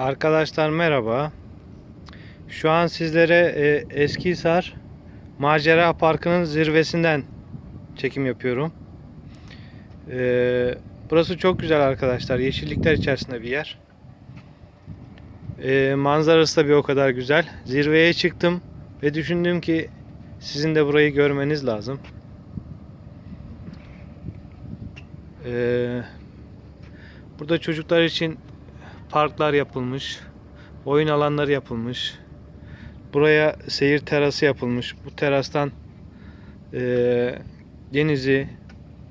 Arkadaşlar merhaba. Şu an sizlere e, Eskihisar Macera Parkı'nın zirvesinden çekim yapıyorum. E, burası çok güzel arkadaşlar. Yeşillikler içerisinde bir yer. E, manzarası da bir o kadar güzel. Zirveye çıktım ve düşündüm ki sizin de burayı görmeniz lazım. E, burada çocuklar için parklar yapılmış. Oyun alanları yapılmış. Buraya seyir terası yapılmış. Bu terastan eee, denizi,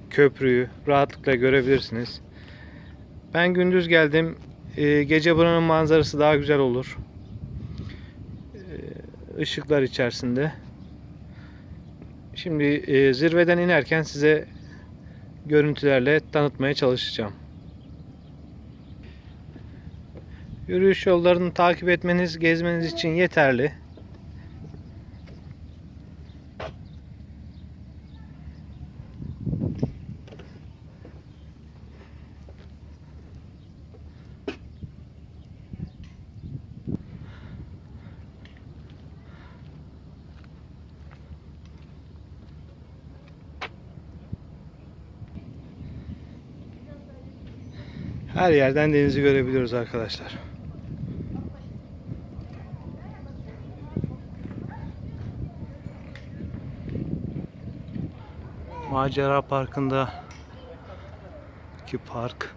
köprüyü rahatlıkla görebilirsiniz. Ben gündüz geldim. Eee, gece buranın manzarası daha güzel olur. Eee, ışıklar içerisinde. Şimdi eee, zirveden inerken size görüntülerle tanıtmaya çalışacağım. Yürüyüş yollarını takip etmeniz, gezmeniz için yeterli. Her yerden denizi görebiliyoruz arkadaşlar. Macera Parkı'nda ki park.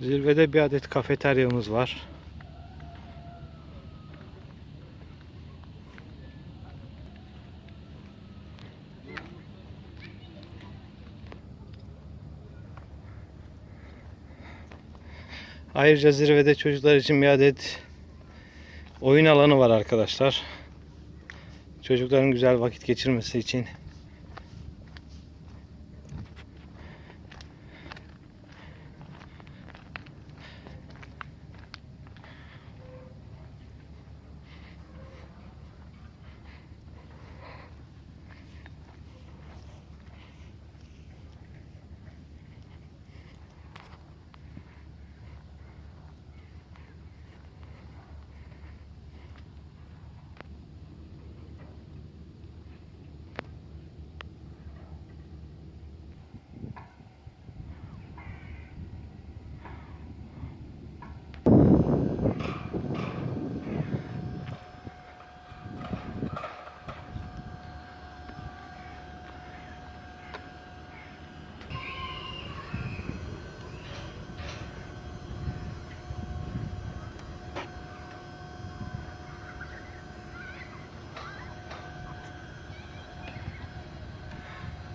Zirvede bir adet kafeteryamız var. Ayrıca zirvede çocuklar için bir adet oyun alanı var arkadaşlar. Çocukların güzel vakit geçirmesi için.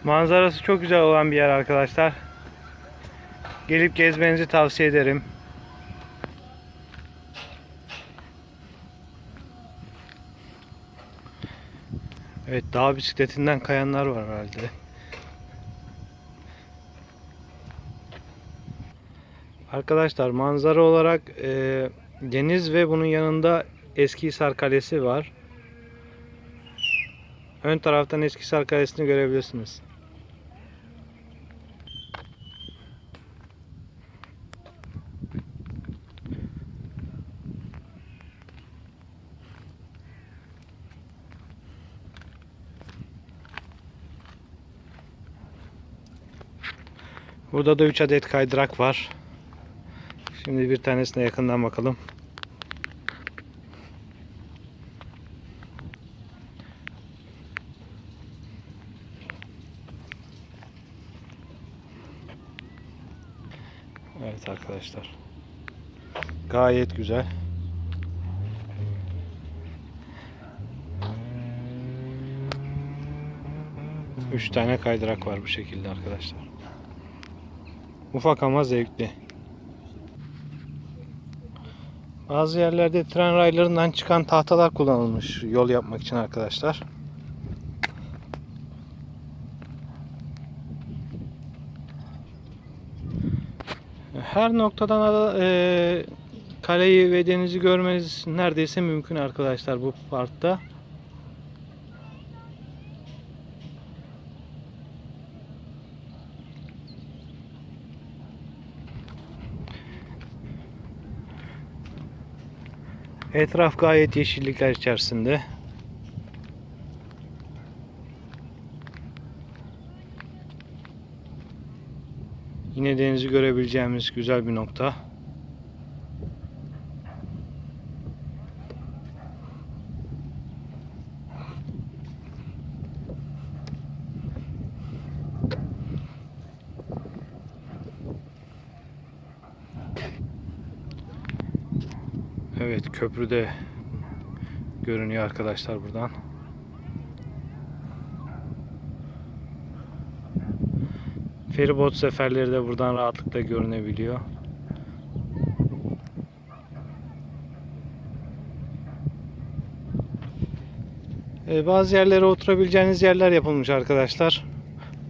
Manzarası çok güzel olan bir yer arkadaşlar. Gelip gezmenizi tavsiye ederim. Evet dağ bisikletinden kayanlar var herhalde. Arkadaşlar manzara olarak e, deniz ve bunun yanında Eskihisar Kalesi var. Ön taraftan Eskihisar Kalesi'ni görebilirsiniz. Burada da 3 adet kaydırak var. Şimdi bir tanesine yakından bakalım. Evet arkadaşlar. Gayet güzel. Üç tane kaydırak var bu şekilde arkadaşlar. Ufak ama zevkli. Bazı yerlerde tren raylarından çıkan tahtalar kullanılmış yol yapmak için arkadaşlar. Her noktadan e, Kaleyi ve denizi görmeniz neredeyse mümkün arkadaşlar bu parkta. Etraf gayet yeşillikler içerisinde. Yine denizi görebileceğimiz güzel bir nokta. Evet köprüde görünüyor arkadaşlar buradan. Feribot seferleri de buradan rahatlıkla görünebiliyor. Ee, bazı yerlere oturabileceğiniz yerler yapılmış arkadaşlar.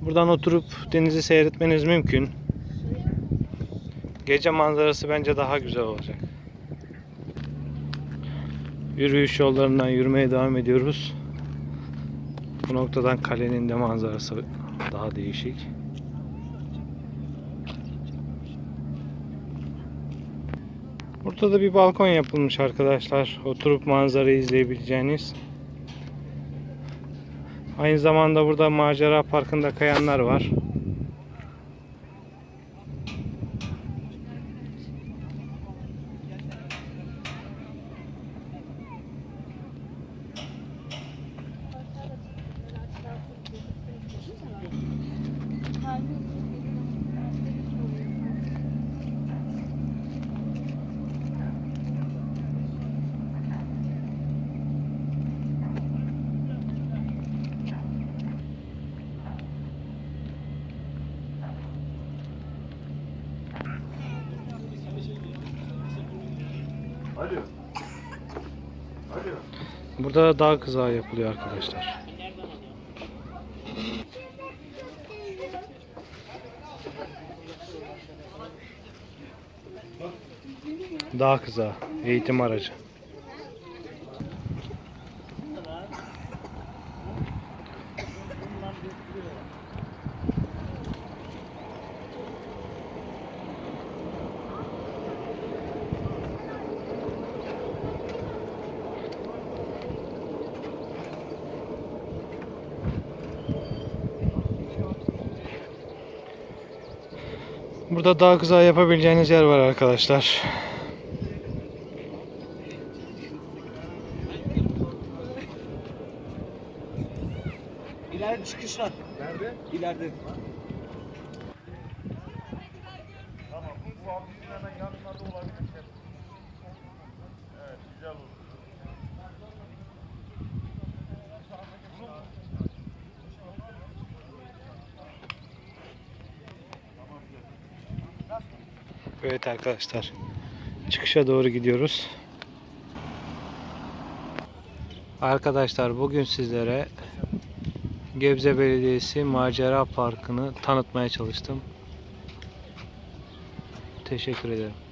Buradan oturup denizi seyretmeniz mümkün. Gece manzarası bence daha güzel olacak. Yürüyüş yollarından yürümeye devam ediyoruz. Bu noktadan kalenin de manzarası daha değişik. Burada da bir balkon yapılmış arkadaşlar. Oturup manzarayı izleyebileceğiniz. Aynı zamanda burada macera parkında kayanlar var. Burada dağ kızağı yapılıyor arkadaşlar. Dağ kızağı, eğitim aracı. Burada dağ kızağı yapabileceğiniz yer var arkadaşlar. İleride çıkış var. Nerede? İleride. Tamam. Bu abimizin hemen yanlarda olabilir. Evet, güzel olur. Evet arkadaşlar. Çıkışa doğru gidiyoruz. Arkadaşlar bugün sizlere Gebze Belediyesi Macera Parkı'nı tanıtmaya çalıştım. Teşekkür ederim.